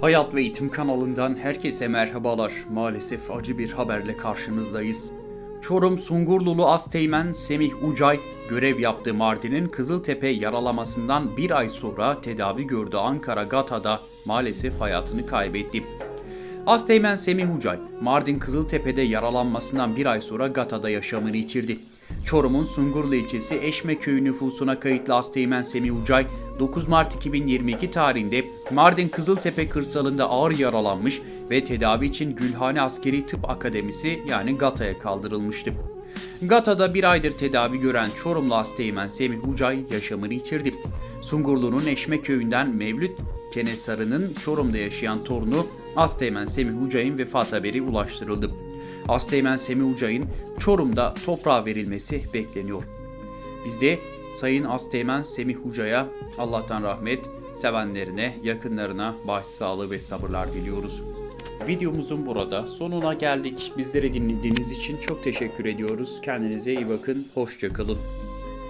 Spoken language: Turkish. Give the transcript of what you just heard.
Hayat ve Eğitim kanalından herkese merhabalar. Maalesef acı bir haberle karşınızdayız. Çorum Sungurlulu Asteğmen Semih Ucay görev yaptığı Mardin'in Kızıltepe yaralamasından bir ay sonra tedavi gördüğü Ankara Gata'da maalesef hayatını kaybetti. Asteğmen Semih Ucay, Mardin Kızıltepe'de yaralanmasından bir ay sonra Gata'da yaşamını yitirdi. Çorum'un Sungurlu ilçesi Eşme köyü nüfusuna kayıtlı Asteğmen Semih Ucay, 9 Mart 2022 tarihinde Mardin Kızıltepe kırsalında ağır yaralanmış ve tedavi için Gülhane Askeri Tıp Akademisi yani GATA'ya kaldırılmıştı. GATA'da bir aydır tedavi gören Çorumlu Asteğmen Semih Ucay yaşamını yitirdi. Sungurlu'nun Eşme köyünden Mevlüt Kenesarı'nın Çorum'da yaşayan torunu Asteğmen Semih Ucay'ın vefat haberi ulaştırıldı. Asteğmen Semih Ucay'ın Çorum'da toprağa verilmesi bekleniyor. Biz de Sayın Asteğmen Semih Ucay'a Allah'tan rahmet, sevenlerine, yakınlarına başsağlığı ve sabırlar diliyoruz. Videomuzun burada sonuna geldik. Bizleri dinlediğiniz için çok teşekkür ediyoruz. Kendinize iyi bakın, hoşçakalın.